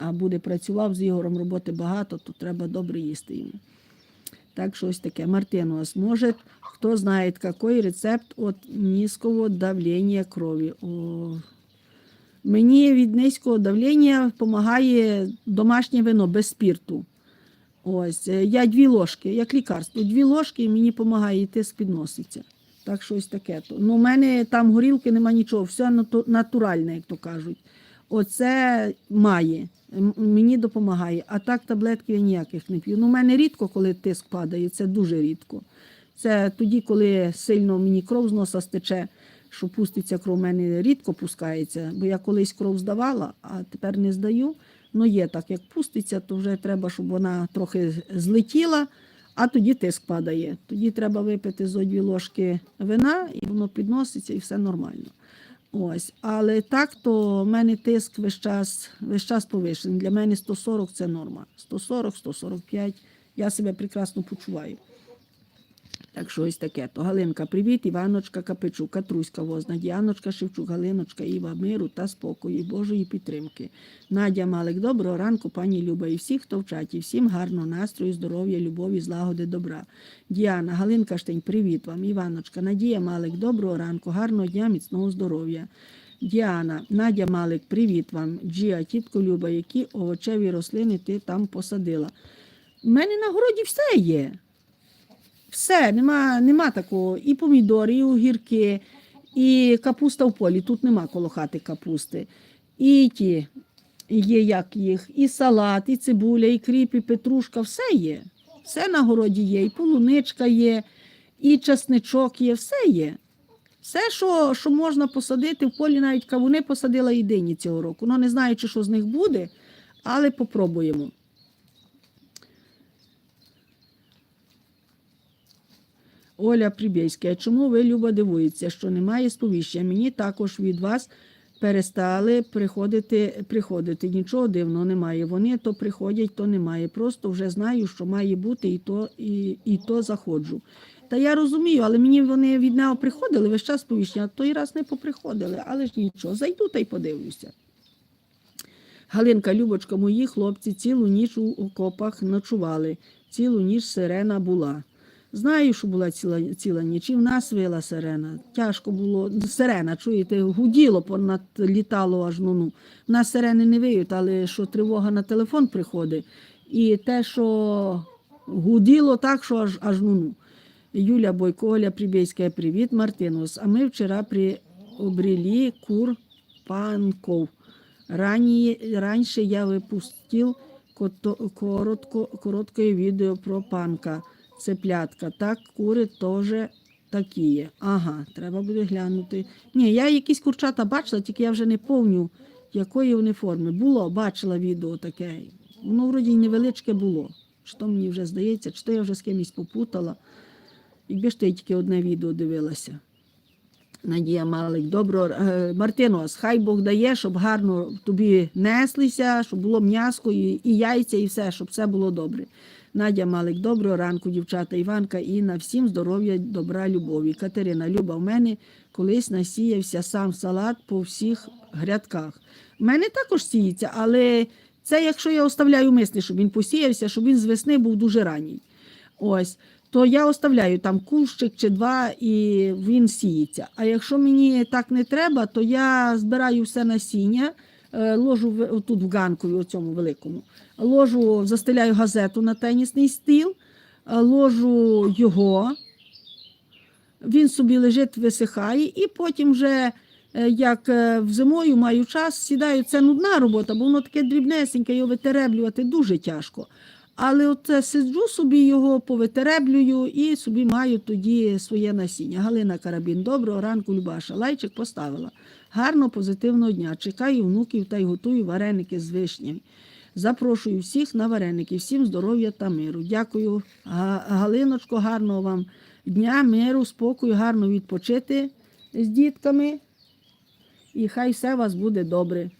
а буде працював з Ігорем, роботи багато, то треба добре їсти йому. Так що ось таке. Мартинос, може, хто знає, який рецепт від низького давлення крові? О, Мені від низького давлення допомагає домашнє вино без спірту. Ось, е, я дві ложки, як лікарство, дві ложки і мені допомагає, і тиск підноситься. Так що ось таке. то. Ну, у мене там горілки нема нічого, все натуральне, як то кажуть. Оце має, мені допомагає. А так таблетки я ніяких не п'ю. Ну, у мене рідко, коли тиск падає, це дуже рідко. Це тоді, коли сильно мені кров з носа стече, що пуститься кров, у мене рідко пускається, бо я колись кров здавала, а тепер не здаю. Ну, є так, як пуститься, то вже треба, щоб вона трохи злетіла, а тоді тиск падає. Тоді треба випити зо дві ложки вина, і воно підноситься, і все нормально. Ось. Але так, то в мене тиск весь час, весь час повишений. Для мене 140 це норма. 140, 145. Я себе прекрасно почуваю. Так що ось таке. То Галинка, привіт, Іваночка Капичук, Катруська Возна, Діаночка Шевчук, Галиночка, Іва, миру та спокою, Божої підтримки. Надя Малик, доброго ранку, пані Люба, і всіх, хто в чаті, всім гарного настрою, здоров'я, любові, злагоди, добра. Діана, Галинка Штень, привіт вам, Іваночка, Надія Малик, доброго ранку, гарного дня, міцного здоров'я. Діана, Надя Малик, привіт вам. Джія, тітко Люба, які овочеві рослини ти там посадила. У мене на городі все є. Все, нема, нема такого. І помідори, і огірки, і капуста в полі. Тут нема коло хати капусти. І ті є як їх, і салат, і цибуля, і кріп, і петрушка, все є. Все на городі є, і полуничка є, і часничок є, все є. Все, що, що можна посадити, в полі навіть кавуни посадила і дині цього року. Ну, не знаю, чи що з них буде, але попробуємо. Оля Прибєйська, чому ви, Люба, дивуєтеся, що немає сповіщення? Мені також від вас перестали приходити, приходити. Нічого дивного немає. Вони то приходять, то немає. Просто вже знаю, що має бути, і то, і, і то заходжу. Та я розумію, але мені вони від нього приходили весь час сповіщення, а той раз не поприходили, але ж нічого. Зайду та й подивлюся. Галинка, Любочка, мої хлопці цілу ніч у окопах ночували, цілу ніч сирена була. Знаю, що була ціла, ціла ніч, і в нас вила сирена. Тяжко було. Сирена, чуєте, гуділо, понад літало аж ну. ну. В нас сирени не виють, але що тривога на телефон приходить. І те, що гуділо так, що аж аж ну. ну. Юля Бойко, Оля Прибєйська, привіт, Мартинус. А ми вчора приобрели кур панков. Ранее, раньше я выпустил кото- коротко, короткое видео про панка, цеплятка. Так кури теж такі. Ага, треба буде глянути. Ні, я якісь курчата бачила, тільки я вже не пам'ятаю, якої вони форми. Було, бачила відео таке. Воно вроді невеличке було. Що мені вже здається, чи то я вже з кимось попутала. Якби ж я тільки одне відео дивилася. Надія Малик, добро. Е, Мартинос, хай Бог дає, щоб гарно тобі неслися, щоб було м'яско і яйця, і все, щоб все було добре. Надя Малик, доброго ранку, дівчата, Іванка, Інна, всім здоров'я, добра, любові. Катерина, Люба, в мене колись насіявся сам салат по всіх грядках. У мене також сіється, але це якщо я оставляю мислі, щоб він посіявся, щоб він з весни був дуже ранній. Ось то я оставляю там кущик чи два, і він сіється. А якщо мені так не треба, то я збираю все насіння, ложу тут в ганкові, у цьому великому, ложу, застеляю газету на тенісний стіл, е, ложу його, він собі лежить, висихає, і потім вже. е, Як е, в зимою маю час, сідаю, це нудна робота, бо воно таке дрібнесеньке, його витереблювати дуже тяжко. Але от е, сиджу собі його, повитереблюю і собі маю тоді своє насіння. Галина Карабін, доброго ранку, Любаша. Лайчик поставила. Гарно, позитивного дня. Чекаю внуків та й готую вареники з вишнями. Запрошую всіх на вареники, всім здоров'я та миру. Дякую, Га- Галиночко, гарного вам дня, миру, спокою, гарно відпочити з дітками. І хай все у вас буде добре.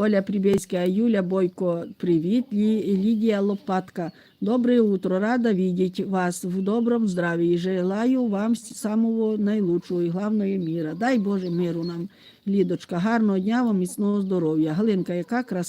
Оля Прибейська, Юля Бойко, привіт. Лі- Лідія Лопатка. Доброе утро. Рада видеть вас в добром здравии. Желаю вам самого найлучшого і главного міра. Дай Боже миру нам, Лідочка. Гарного дня вам, міцного здоров'я. Галинка, яка краса.